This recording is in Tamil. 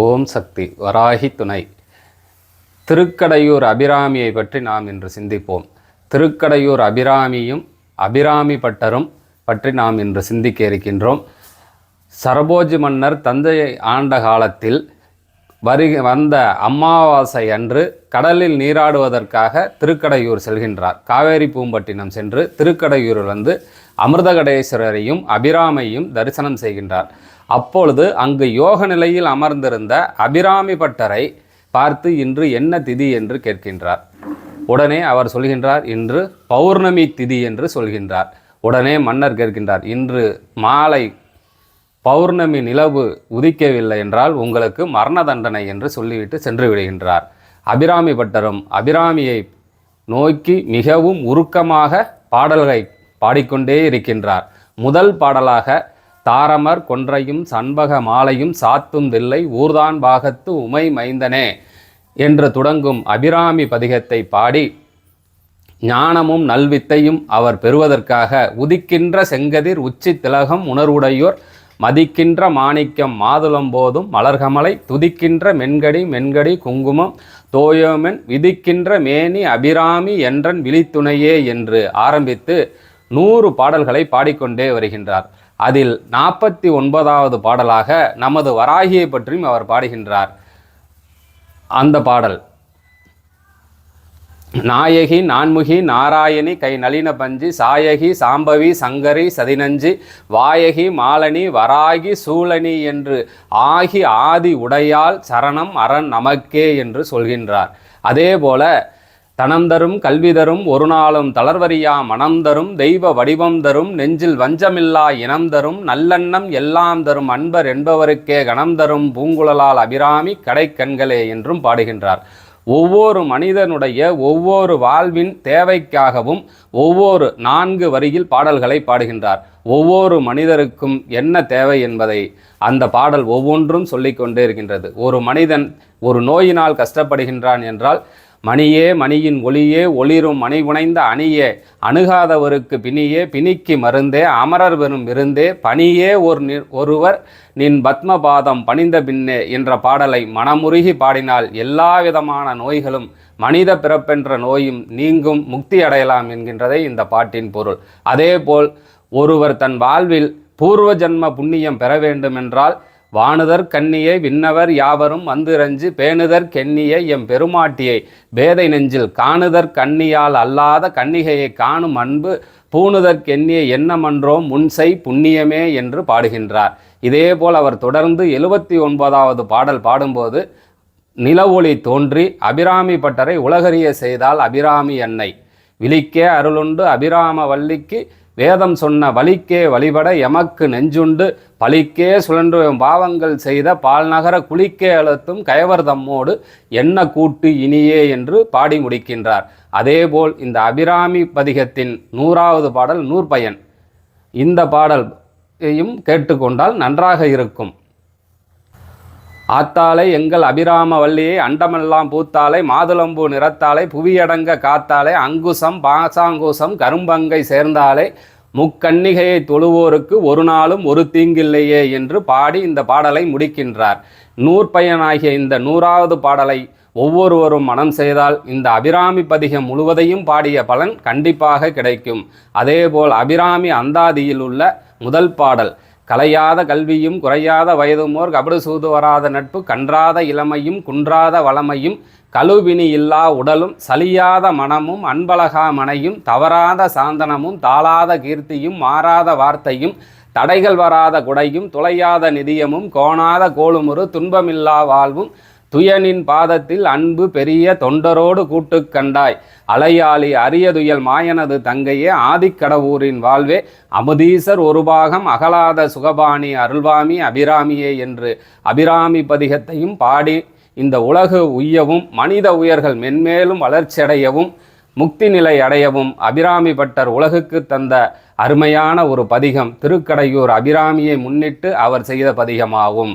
ஓம் சக்தி வராகி துணை. திருக்கடையூர் அபிராமியை பற்றி நாம் இன்று சிந்திப்போம். திருக்கடையூர் அபிராமியும் அபிராமி பட்டரும் பற்றி நாம் இன்று சிந்திக்க இருக்கின்றோம். சரபோஜி மன்னர் தந்தையை ஆண்ட காலத்தில் வருக வந்த அமாவாசை அன்று கடலில் நீராடுவதற்காக திருக்கடையூர் செல்கின்றார். காவேரி பூம்பட்டினம் சென்று திருக்கடையூரில் வந்து அமிர்தகடேஸ்வரரையும் அபிராமையும் தரிசனம் செய்கின்றார். அப்பொழுது அங்கு யோக நிலையில் அமர்ந்திருந்த அபிராமி பட்டரை பார்த்து இன்று என்ன திதி என்று கேட்கின்றார். உடனே அவர் சொல்கின்றார் இன்று பௌர்ணமி திதி என்று சொல்கின்றார். உடனே மன்னர் கேட்கின்றார் இன்று மாலை பௌர்ணமி நிலவு உதிக்கவில்லை என்றால் உங்களுக்கு மரண தண்டனை என்று சொல்லிவிட்டு சென்று விடுகின்றார். அபிராமி பட்டரும் அபிராமியை நோக்கி மிகவும் உருக்கமாக பாடல்களை பாடிக்கொண்டே இருக்கின்றார். முதல் பாடலாக தாரமர் கொன்றையும் சண்பக மாலையும் சாத்தும் தில்லை ஊர்தான் பாகத்து உமை மைந்தனே என்று தொடங்கும் அபிராமி பதிகத்தை பாடி ஞானமும் நல்வித்தையும் அவர் பெறுவதற்காக உதிக்கின்ற செங்கதிர் உச்சி திலகம் உணர்வுடையோர் மதிக்கின்ற மாணிக்கம் மாதுளம்போதும் மலர்கமலை துதிக்கின்ற மென்கடி மென்கடி குங்குமம் தோயோமென் விதிக்கின்ற மேனி அபிராமி என்றன் விழித்துணையே என்று ஆரம்பித்து நூறு பாடல்களை பாடிக்கொண்டே வருகின்றார். அதில் நாற்பத்தி ஒன்பதாவது பாடலாக நமது வராகியை பற்றியும் அவர் பாடுகின்றார். அந்த பாடல் நாயகி நான்முகி நாராயணி கை நளின பஞ்சி சாயகி சாம்பவி சங்கரி சதினஞ்சி வாயகி மாலனி வராகி சூழனி என்று ஆகி ஆதி உடையால் சரணம் அரண் நமக்கே என்று சொல்கின்றார். அதேபோல தனம் தரும் கல்வி தரும் ஒரு நாளும் தளர்வரியா மனம் தரும் தெய்வ வடிவம் தரும் நெஞ்சில் வஞ்சமில்லா இனம் தரும் நல்லெண்ணம் எல்லாம் தரும் அன்பர் என்பவருக்கே கணம் தரும் பூங்குழலால் அபிராமி கடைக்கண்களே என்றும் பாடுகின்றார். ஒவ்வொரு மனிதனுடைய ஒவ்வொரு வாழ்வின் தேவைக்காகவும் ஒவ்வொரு நான்கு வரியில் பாடல்களை பாடுகின்றார். ஒவ்வொரு மனிதருக்கும் என்ன தேவை என்பதை அந்த பாடல் ஒவ்வொன்றும் சொல்லிக்கொண்டே இருக்கின்றது. ஒரு மனிதன் ஒரு நோயினால் கஷ்டப்படுகின்றான் என்றால் மணியே மணியின் ஒளியே ஒளிரும் மணி புனைந்த அணியே. அணுகாதவருக்கு பிணியே பிணிக்கு மருந்தே. அமரர் பெறும் இருந்தே பணியே ஒரு ஒருவர் நின் பத்மபாதம் பணிந்த பின்னே என்ற பாடலை மனமுருகி பாடினால் எல்லா விதமான நோய்களும் மனித பிறப்பென்ற நோயும் நீங்கும் முக்தி அடையலாம் என்கின்றதே இந்த பாட்டின் பொருள். அதேபோல் ஒருவர் தன் வாழ்வில் பூர்வ ஜன்ம புண்ணியம் பெற வேண்டுமென்றால் வானுதர் கண்ணியை விண்ணவர் யாவரும் வந்திரஞ்சு பேணுதர் கெண்ணியை எம் பெருமாட்டியை. பேதை நெஞ்சில் காணுதற் கண்ணியால் அல்லாத கன்னிகையை காணும் அன்பு பூணுதற் கெண்ணிய என்னமன்றோ முன்சை புண்ணியமே என்று பாடுகின்றார். இதேபோல் அவர் தொடர்ந்து எழுபத்தி ஒன்பதாவது பாடல் பாடும்போது நிலவொளி தோன்றி அபிராமி பட்டரை உலகறிய செய்தால் அபிராமி அன்னை. விழிக்கே அருளுண்டு அபிராம வள்ளிக்கு வேதம் சொன்ன வலிக்கே வழிபட எமக்கு நெஞ்சுண்டு பழிக்கே சுழன்று பாவங்கள் செய்த பால்நகர குளிக்கே அழுத்தும் கயவர் தம்மோடு என்ன கூட்டு இனியே என்று பாடி முடிக்கின்றார். அதேபோல் இந்த அபிராமி பதிகத்தின் நூறாவது பாடல் நூற்பயன். இந்த பாடலையும் கேட்டுக்கொண்டால் நன்றாக இருக்கும். ஆத்தாலை எங்கள் அபிராம வள்ளியை அண்டமெல்லாம் பூத்தாலை மாதுளம்பூ நிறத்தாலை புவியடங்க காத்தாலை அங்குசம் பாசாங்குசம் கரும்பங்கை சேர்ந்தாலே முக்கன்னிகையை தொழுவோருக்கு ஒரு நாளும் ஒரு தீங்கில்லையே என்று பாடி இந்த பாடலை முடிக்கின்றார். நூற்பயனாகிய இந்த நூறாவது பாடலை ஒவ்வொருவரும் மனம் செய்தால் இந்த அபிராமி பதிகம் முழுவதையும் பாடிய பலன் கண்டிப்பாக கிடைக்கும். அதேபோல் அபிராமி அந்தாதியில் உள்ள முதல் பாடல் கலையாத கல்வியும் குறையாத வயதுமோர் கபடு சூது வராத நட்பு கன்றாத இளமையும் குன்றாத வளமையும் கழுவினி இல்லா உடலும் சலியாத மனமும் அன்பழகா மனையும் தவறாத சாந்தனமும் தாளாத கீர்த்தியும் மாறாத வார்த்தையும் தடைகள் வராத குடையும் துளையாத நிதியமும் கோணாத கோளுமுறு துன்பமில்லா வாழ்வும் துயனின் பாதத்தில் அன்பு பெரிய தொண்டரோடு கூட்டுக் கண்டாய். அலையாளி அரியதுயல் மாயனது தங்கையே ஆதிக்கடவூரின் வாழ்வே அமுதீசர் ஒரு பாகம் அகலாத சுகபாணி அருள்வாமி அபிராமியே என்று அபிராமி பதிகத்தையும் பாடி இந்த உலகு உய்யவும் மனித உயர்கள் மென்மேலும் வளர்ச்சியடையவும் முக்தி நிலை அடையவும் அபிராமி பட்டர் உலகுக்கு தந்த அருமையான ஒரு பதிகம். திருக்கடையூர் அபிராமியை முன்னிட்டு அவர் செய்த பதிகமாகும்.